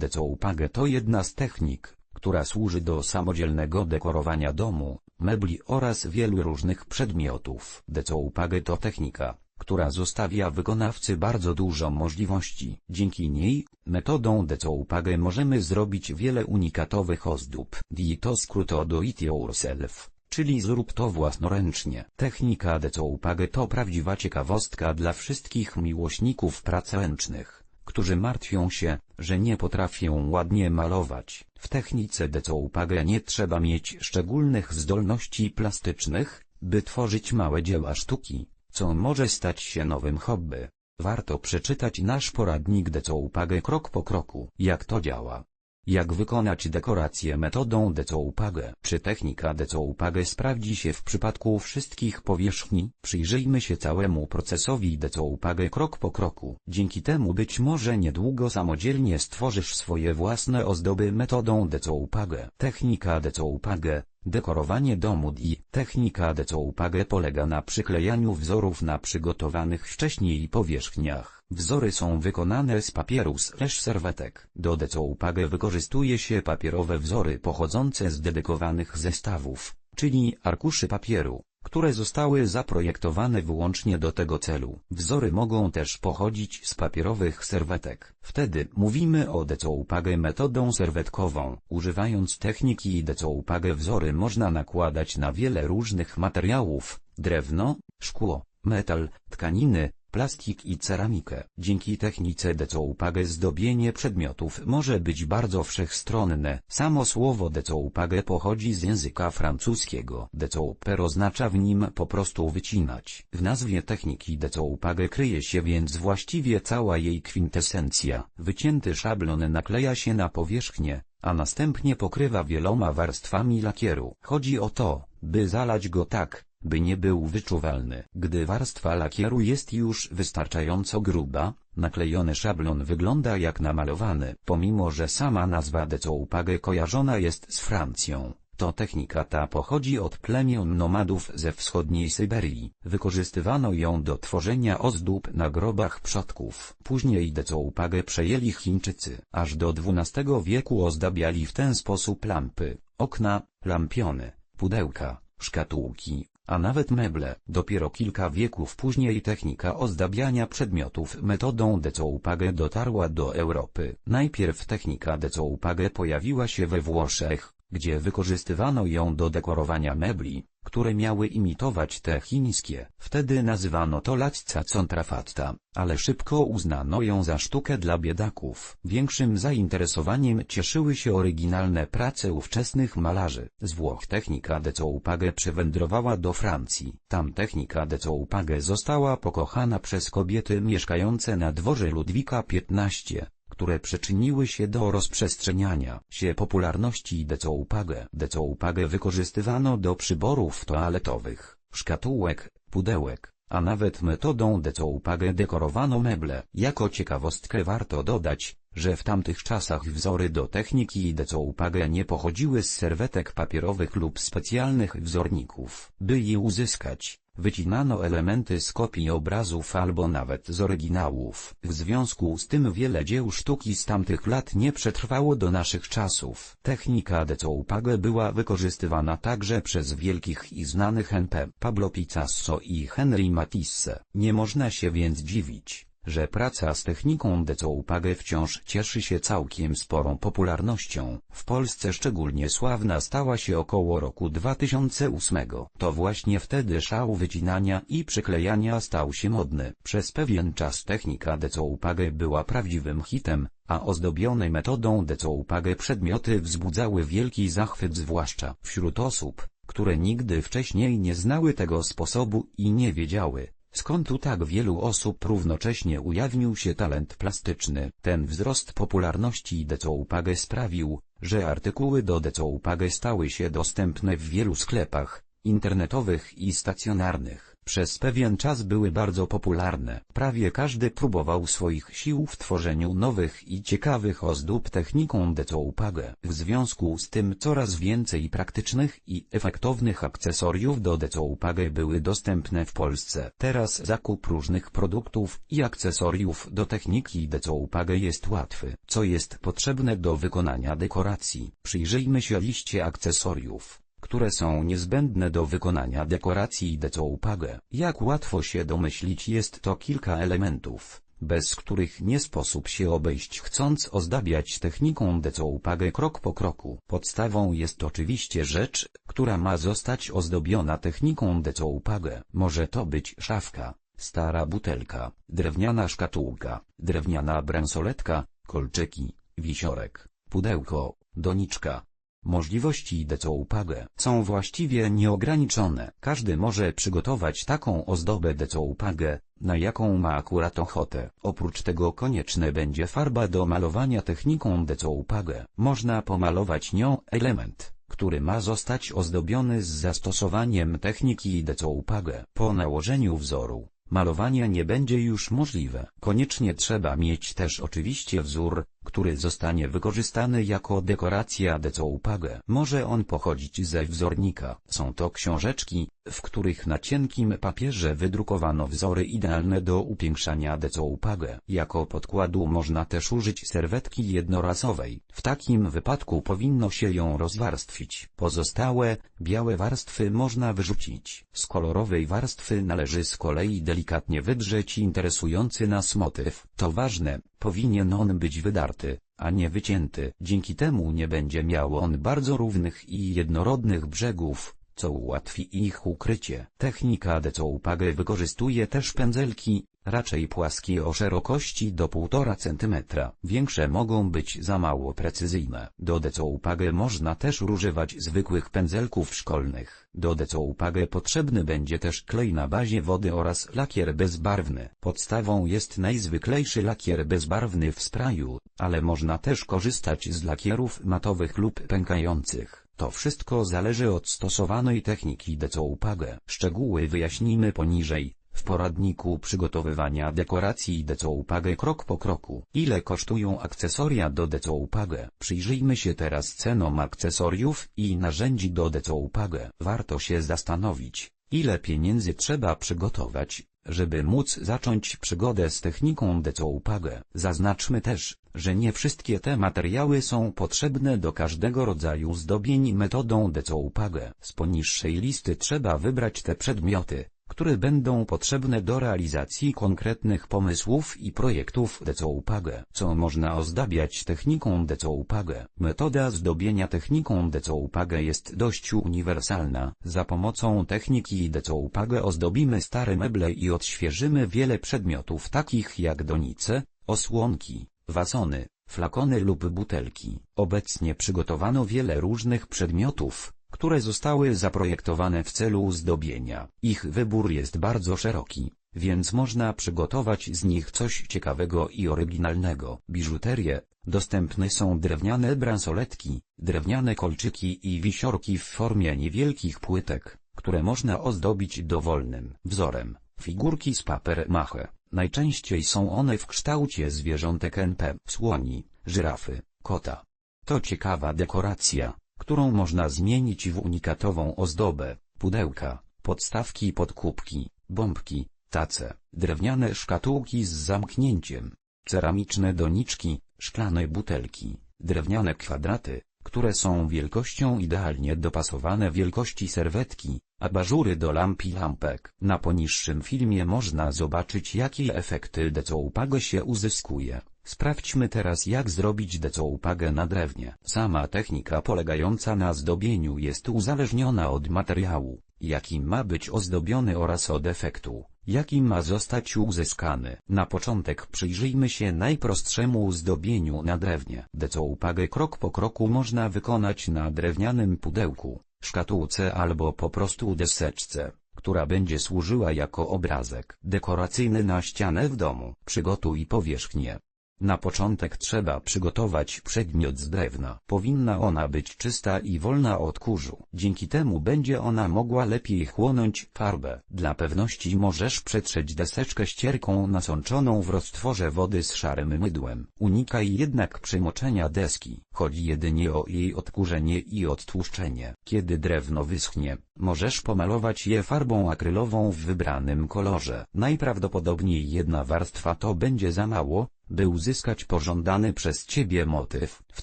Decoupage to jedna z technik, która służy do samodzielnego dekorowania domu, mebli oraz wielu różnych przedmiotów. Decoupage to technika, która zostawia wykonawcy bardzo dużo możliwości. Dzięki niej, metodą decoupage możemy zrobić wiele unikatowych ozdób. DI to skrót do it yourself, czyli zrób to własnoręcznie. Technika decoupage to prawdziwa ciekawostka dla wszystkich miłośników prac ręcznych, którzy martwią się, że nie potrafią ładnie malować. W technice decoupage nie trzeba mieć szczególnych zdolności plastycznych, by tworzyć małe dzieła sztuki co może stać się nowym hobby. Warto przeczytać nasz poradnik Decoupage krok po kroku. Jak to działa? Jak wykonać dekorację metodą Decoupage? Czy technika Decoupage sprawdzi się w przypadku wszystkich powierzchni? Przyjrzyjmy się całemu procesowi Decoupage krok po kroku. Dzięki temu być może niedługo samodzielnie stworzysz swoje własne ozdoby metodą Decoupage. Technika Decoupage Dekorowanie domu i technika decoupage polega na przyklejaniu wzorów na przygotowanych wcześniej powierzchniach. Wzory są wykonane z papieru slash serwetek. Do decoupage wykorzystuje się papierowe wzory pochodzące z dedykowanych zestawów, czyli arkuszy papieru które zostały zaprojektowane wyłącznie do tego celu. Wzory mogą też pochodzić z papierowych serwetek. Wtedy mówimy o decoupage metodą serwetkową. Używając techniki decoupage wzory można nakładać na wiele różnych materiałów, drewno, szkło, metal, tkaniny, plastik i ceramikę. Dzięki technice decoupage zdobienie przedmiotów może być bardzo wszechstronne. Samo słowo decoupage pochodzi z języka francuskiego. Decouper oznacza w nim po prostu wycinać. W nazwie techniki decoupage kryje się więc właściwie cała jej kwintesencja. Wycięty szablon nakleja się na powierzchnię, a następnie pokrywa wieloma warstwami lakieru. Chodzi o to, by zalać go tak, by nie był wyczuwalny. Gdy warstwa lakieru jest już wystarczająco gruba, naklejony szablon wygląda jak namalowany. Pomimo że sama nazwa decoupage kojarzona jest z Francją, to technika ta pochodzi od plemion nomadów ze wschodniej Syberii. Wykorzystywano ją do tworzenia ozdób na grobach przodków. Później decoupage przejęli Chińczycy. Aż do XII wieku ozdabiali w ten sposób lampy, okna, lampiony, pudełka, szkatułki, a nawet meble. Dopiero kilka wieków później technika ozdabiania przedmiotów metodą decoupage dotarła do Europy. Najpierw technika decoupage pojawiła się we Włoszech, gdzie wykorzystywano ją do dekorowania mebli, które miały imitować te chińskie. Wtedy nazywano to latca contrafatta, ale szybko uznano ją za sztukę dla biedaków. Większym zainteresowaniem cieszyły się oryginalne prace ówczesnych malarzy. Z Włoch technika decoupage przywędrowała do Francji. Tam technika decoupage została pokochana przez kobiety mieszkające na dworze Ludwika XV które przyczyniły się do rozprzestrzeniania się popularności decoupage. Decoupage wykorzystywano do przyborów toaletowych, szkatułek, pudełek, a nawet metodą decoupage dekorowano meble. Jako ciekawostkę warto dodać, że w tamtych czasach wzory do techniki decoupage nie pochodziły z serwetek papierowych lub specjalnych wzorników. By je uzyskać, Wycinano elementy z kopii obrazów albo nawet z oryginałów. W związku z tym wiele dzieł sztuki z tamtych lat nie przetrwało do naszych czasów. Technika decoupage była wykorzystywana także przez wielkich i znanych NP Pablo Picasso i Henry Matisse. Nie można się więc dziwić, że praca z techniką decoupage wciąż cieszy się całkiem sporą popularnością. W Polsce szczególnie sławna stała się około roku 2008. To właśnie wtedy szał wycinania i przyklejania stał się modny. Przez pewien czas technika decoupage była prawdziwym hitem, a ozdobione metodą decoupage przedmioty wzbudzały wielki zachwyt zwłaszcza wśród osób, które nigdy wcześniej nie znały tego sposobu i nie wiedziały, Skąd u tak wielu osób równocześnie ujawnił się talent plastyczny? Ten wzrost popularności decoupage sprawił, że artykuły do decoupage stały się dostępne w wielu sklepach, internetowych i stacjonarnych. Przez pewien czas były bardzo popularne. Prawie każdy próbował swoich sił w tworzeniu nowych i ciekawych ozdób techniką decoupage. W związku z tym coraz więcej praktycznych i efektownych akcesoriów do decoupage były dostępne w Polsce. Teraz zakup różnych produktów i akcesoriów do techniki decoupage jest łatwy. Co jest potrzebne do wykonania dekoracji? Przyjrzyjmy się liście akcesoriów które są niezbędne do wykonania dekoracji decoupage. Jak łatwo się domyślić jest to kilka elementów, bez których nie sposób się obejść chcąc ozdabiać techniką decoupage krok po kroku. Podstawą jest oczywiście rzecz, która ma zostać ozdobiona techniką decoupage. Może to być szafka, stara butelka, drewniana szkatułka, drewniana bransoletka, kolczyki, wisiorek, pudełko, doniczka, Możliwości decoupage są właściwie nieograniczone. Każdy może przygotować taką ozdobę decoupage, na jaką ma akurat ochotę. Oprócz tego konieczne będzie farba do malowania techniką decoupage. Można pomalować nią element, który ma zostać ozdobiony z zastosowaniem techniki decoupage. Po nałożeniu wzoru, malowanie nie będzie już możliwe. Koniecznie trzeba mieć też oczywiście wzór, który zostanie wykorzystany jako dekoracja decoupage. Może on pochodzić ze wzornika. Są to książeczki, w których na cienkim papierze wydrukowano wzory idealne do upiększania decoupage. Jako podkładu można też użyć serwetki jednorazowej. W takim wypadku powinno się ją rozwarstwić. Pozostałe, białe warstwy można wyrzucić. Z kolorowej warstwy należy z kolei delikatnie wydrzeć interesujący nas motyw. To ważne, powinien on być wydarty, a nie wycięty. Dzięki temu nie będzie miał on bardzo równych i jednorodnych brzegów, co ułatwi ich ukrycie. Technika decoupage wykorzystuje też pędzelki, raczej płaskie o szerokości do 1,5 cm. Większe mogą być za mało precyzyjne. Do decoupage można też używać zwykłych pędzelków szkolnych. Do decoupage potrzebny będzie też klej na bazie wody oraz lakier bezbarwny. Podstawą jest najzwyklejszy lakier bezbarwny w sprayu, ale można też korzystać z lakierów matowych lub pękających. To wszystko zależy od stosowanej techniki decoupage. Szczegóły wyjaśnimy poniżej. W poradniku przygotowywania dekoracji decoupage krok po kroku. Ile kosztują akcesoria do decoupage? Przyjrzyjmy się teraz cenom akcesoriów i narzędzi do decoupage. Warto się zastanowić, ile pieniędzy trzeba przygotować, żeby móc zacząć przygodę z techniką decoupage. Zaznaczmy też, że nie wszystkie te materiały są potrzebne do każdego rodzaju zdobień metodą decoupage. Z poniższej listy trzeba wybrać te przedmioty, które będą potrzebne do realizacji konkretnych pomysłów i projektów decoupage. Co można ozdabiać techniką decoupage? Metoda zdobienia techniką decoupage jest dość uniwersalna. Za pomocą techniki decoupage ozdobimy stare meble i odświeżymy wiele przedmiotów takich jak donice, osłonki, wasony, flakony lub butelki. Obecnie przygotowano wiele różnych przedmiotów, które zostały zaprojektowane w celu zdobienia. Ich wybór jest bardzo szeroki, więc można przygotować z nich coś ciekawego i oryginalnego. Biżuterię, dostępne są drewniane bransoletki, drewniane kolczyki i wisiorki w formie niewielkich płytek, które można ozdobić dowolnym wzorem. Figurki z paper mache. Najczęściej są one w kształcie zwierzątek NP, słoni, żyrafy, kota. To ciekawa dekoracja, którą można zmienić w unikatową ozdobę, pudełka, podstawki pod kubki, bombki, tace, drewniane szkatułki z zamknięciem, ceramiczne doniczki, szklane butelki, drewniane kwadraty, które są wielkością idealnie dopasowane wielkości serwetki, abażury do lamp i lampek. Na poniższym filmie można zobaczyć jakie efekty decoupage się uzyskuje. Sprawdźmy teraz jak zrobić decoupage na drewnie. Sama technika polegająca na zdobieniu jest uzależniona od materiału, jakim ma być ozdobiony oraz od efektu, jaki ma zostać uzyskany. Na początek przyjrzyjmy się najprostszemu zdobieniu na drewnie. Decoupage krok po kroku można wykonać na drewnianym pudełku, szkatułce albo po prostu deseczce która będzie służyła jako obrazek dekoracyjny na ścianę w domu. Przygotuj powierzchnię, Na początek trzeba przygotować przedmiot z drewna. Powinna ona być czysta i wolna od kurzu. Dzięki temu będzie ona mogła lepiej chłonąć farbę. Dla pewności możesz przetrzeć deseczkę ścierką nasączoną w roztworze wody z szarym mydłem. Unikaj jednak przymoczenia deski. Chodzi jedynie o jej odkurzenie i odtłuszczenie. Kiedy drewno wyschnie, możesz pomalować je farbą akrylową w wybranym kolorze. Najprawdopodobniej jedna warstwa to będzie za mało, by uzyskać pożądany przez ciebie motyw. W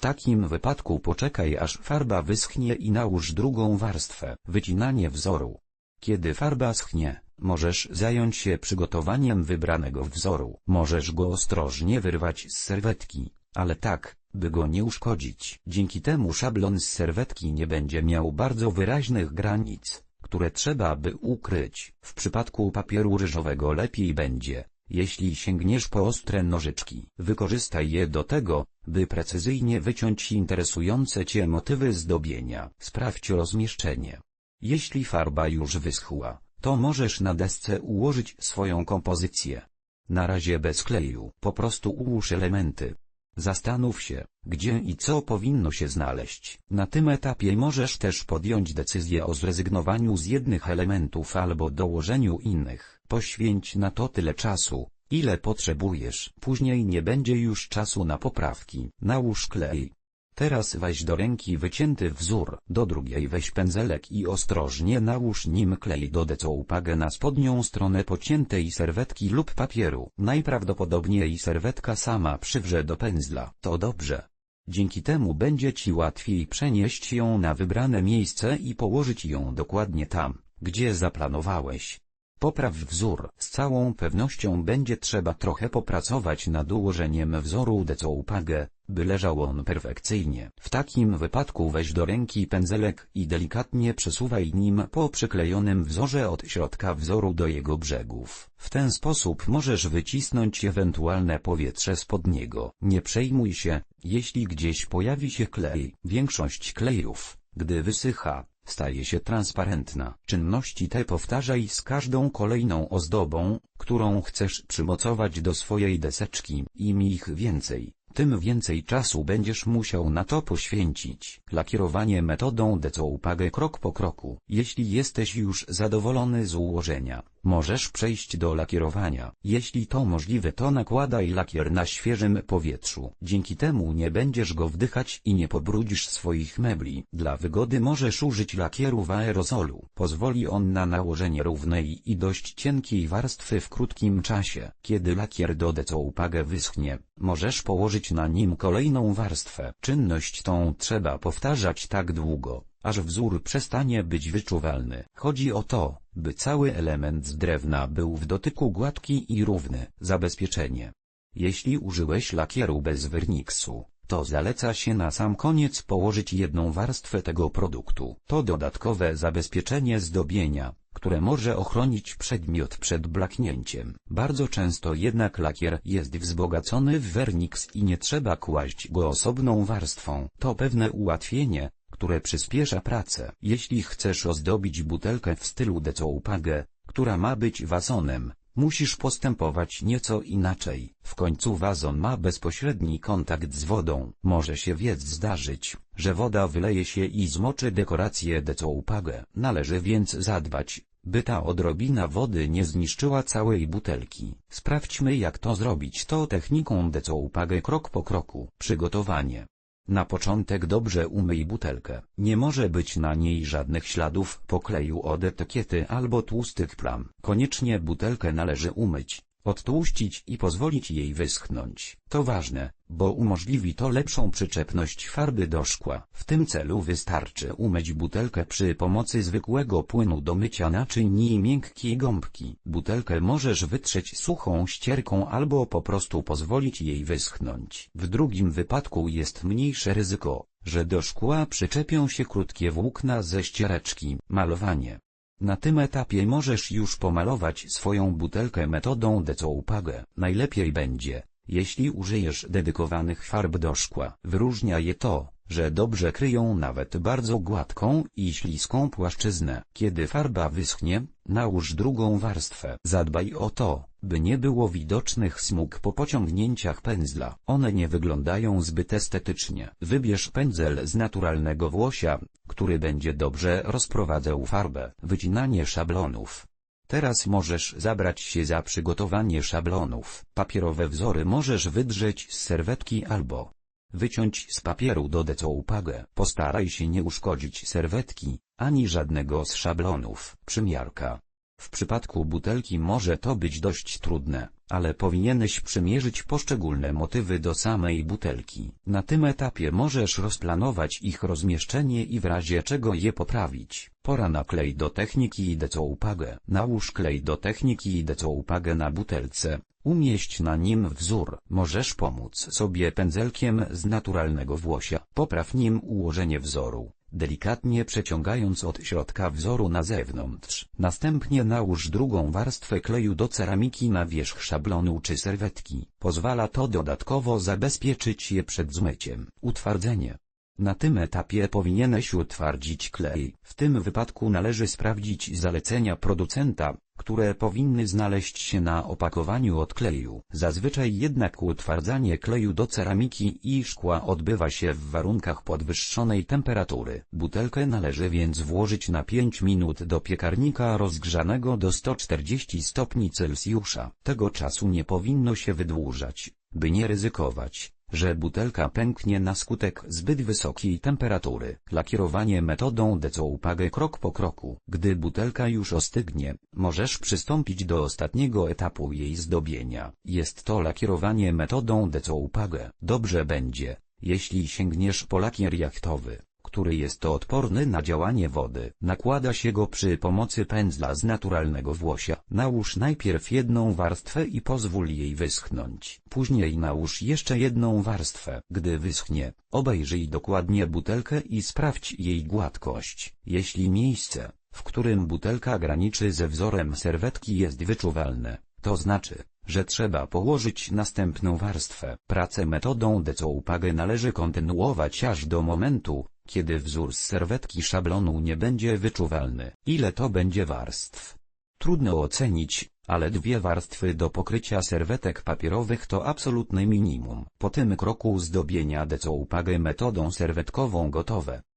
takim wypadku poczekaj aż farba wyschnie i nałóż drugą warstwę. Wycinanie wzoru. Kiedy farba schnie, możesz zająć się przygotowaniem wybranego wzoru. Możesz go ostrożnie wyrwać z serwetki, ale tak, by go nie uszkodzić. Dzięki temu szablon z serwetki nie będzie miał bardzo wyraźnych granic, które trzeba by ukryć. W przypadku papieru ryżowego lepiej będzie, jeśli sięgniesz po ostre nożyczki. Wykorzystaj je do tego, by precyzyjnie wyciąć interesujące Cię motywy zdobienia. Sprawdź rozmieszczenie. Jeśli farba już wyschła, to możesz na desce ułożyć swoją kompozycję. Na razie bez kleju, po prostu ułóż elementy. Zastanów się, gdzie i co powinno się znaleźć. Na tym etapie możesz też podjąć decyzję o zrezygnowaniu z jednych elementów albo dołożeniu innych. Poświęć na to tyle czasu, ile potrzebujesz. Później nie będzie już czasu na poprawki. Nałóż klej. Teraz weź do ręki wycięty wzór, do drugiej weź pędzelek i ostrożnie nałóż nim klej do decoupagę na spodnią stronę pociętej serwetki lub papieru. Najprawdopodobniej serwetka sama przywrze do pędzla. To dobrze. Dzięki temu będzie Ci łatwiej przenieść ją na wybrane miejsce i położyć ją dokładnie tam, gdzie zaplanowałeś. Popraw wzór. Z całą pewnością będzie trzeba trochę popracować nad ułożeniem wzoru decoupage, by leżał on perfekcyjnie. W takim wypadku weź do ręki pędzelek i delikatnie przesuwaj nim po przyklejonym wzorze od środka wzoru do jego brzegów. W ten sposób możesz wycisnąć ewentualne powietrze spod niego. Nie przejmuj się, jeśli gdzieś pojawi się klej. Większość klejów, gdy wysycha, staje się transparentna. Czynności te powtarzaj z każdą kolejną ozdobą, którą chcesz przymocować do swojej deseczki. Im ich więcej, tym więcej czasu będziesz musiał na to poświęcić. Lakierowanie metodą decoupage krok po kroku. Jeśli jesteś już zadowolony z ułożenia, możesz przejść do lakierowania. Jeśli to możliwe to nakładaj lakier na świeżym powietrzu. Dzięki temu nie będziesz go wdychać i nie pobrudzisz swoich mebli. Dla wygody możesz użyć lakieru w aerozolu. Pozwoli on na nałożenie równej i dość cienkiej warstwy w krótkim czasie. Kiedy lakier do decoupage wyschnie, możesz położyć na nim kolejną warstwę. Czynność tą trzeba powtarzać tak długo, aż wzór przestanie być wyczuwalny. Chodzi o to, by cały element z drewna był w dotyku gładki i równy. Zabezpieczenie. Jeśli użyłeś lakieru bez werniksu, to zaleca się na sam koniec położyć jedną warstwę tego produktu. To dodatkowe zabezpieczenie zdobienia, które może ochronić przedmiot przed blaknięciem. Bardzo często jednak lakier jest wzbogacony w werniks i nie trzeba kłaść go osobną warstwą. To pewne ułatwienie, które przyspiesza pracę. Jeśli chcesz ozdobić butelkę w stylu decoupage, która ma być wazonem, musisz postępować nieco inaczej. W końcu wazon ma bezpośredni kontakt z wodą. Może się więc zdarzyć, że woda wyleje się i zmoczy dekorację decoupage. Należy więc zadbać, by ta odrobina wody nie zniszczyła całej butelki. Sprawdźmy jak to zrobić to techniką decoupage krok po kroku. Przygotowanie. Na początek dobrze umyj butelkę. Nie może być na niej żadnych śladów pokleju od etykiety albo tłustych plam. Koniecznie butelkę należy umyć, odtłuścić i pozwolić jej wyschnąć. To ważne, bo umożliwi to lepszą przyczepność farby do szkła. W tym celu wystarczy umyć butelkę przy pomocy zwykłego płynu do mycia naczyń i miękkiej gąbki. Butelkę możesz wytrzeć suchą ścierką albo po prostu pozwolić jej wyschnąć. W drugim wypadku jest mniejsze ryzyko, że do szkła przyczepią się krótkie włókna ze ściereczki. Malowanie. Na tym etapie możesz już pomalować swoją butelkę metodą decoupage. Najlepiej będzie, jeśli użyjesz dedykowanych farb do szkła. Wyróżnia je to, że dobrze kryją nawet bardzo gładką i śliską płaszczyznę. Kiedy farba wyschnie, nałóż drugą warstwę. Zadbaj o to, by nie było widocznych smug po pociągnięciach pędzla. One nie wyglądają zbyt estetycznie. Wybierz pędzel z naturalnego włosia, który będzie dobrze rozprowadzał farbę. Wycinanie szablonów. Teraz możesz zabrać się za przygotowanie szablonów. Papierowe wzory możesz wydrzeć z serwetki albo wyciąć z papieru do decoupage. Postaraj się nie uszkodzić serwetki, ani żadnego z szablonów. Przymiarka. W przypadku butelki może to być dość trudne, ale powinieneś przymierzyć poszczególne motywy do samej butelki. Na tym etapie możesz rozplanować ich rozmieszczenie i w razie czego je poprawić. Pora na klej do techniki i decoupage. Nałóż klej do techniki i decoupage na butelce. Umieść na nim wzór. Możesz pomóc sobie pędzelkiem z naturalnego włosia. Popraw nim ułożenie wzoru delikatnie przeciągając od środka wzoru na zewnątrz. Następnie nałóż drugą warstwę kleju do ceramiki na wierzch szablonu czy serwetki. Pozwala to dodatkowo zabezpieczyć je przed zmyciem. Utwardzenie. Na tym etapie powinieneś utwardzić klej. W tym wypadku należy sprawdzić zalecenia producenta, które powinny znaleźć się na opakowaniu od kleju. Zazwyczaj jednak utwardzanie kleju do ceramiki i szkła odbywa się w warunkach podwyższonej temperatury. Butelkę należy więc włożyć na 5 minut do piekarnika rozgrzanego do 140 stopni Celsjusza. Tego czasu nie powinno się wydłużać, by nie ryzykować że butelka pęknie na skutek zbyt wysokiej temperatury. Lakierowanie metodą decoupage krok po kroku. Gdy butelka już ostygnie, możesz przystąpić do ostatniego etapu jej zdobienia. Jest to lakierowanie metodą decoupage. Dobrze będzie, jeśli sięgniesz po lakier jachtowy który jest odporny na działanie wody. Nakłada się go przy pomocy pędzla z naturalnego włosia. Nałóż najpierw jedną warstwę i pozwól jej wyschnąć. Później nałóż jeszcze jedną warstwę. Gdy wyschnie, obejrzyj dokładnie butelkę i sprawdź jej gładkość. Jeśli miejsce, w którym butelka graniczy ze wzorem serwetki jest wyczuwalne, to znaczy, że trzeba położyć następną warstwę. Pracę metodą decoupage należy kontynuować aż do momentu, kiedy wzór z serwetki szablonu nie będzie wyczuwalny. Ile to będzie warstw? Trudno ocenić, ale dwie warstwy do pokrycia serwetek papierowych to absolutne minimum. Po tym kroku zdobienia decoupage metodą serwetkową gotowe.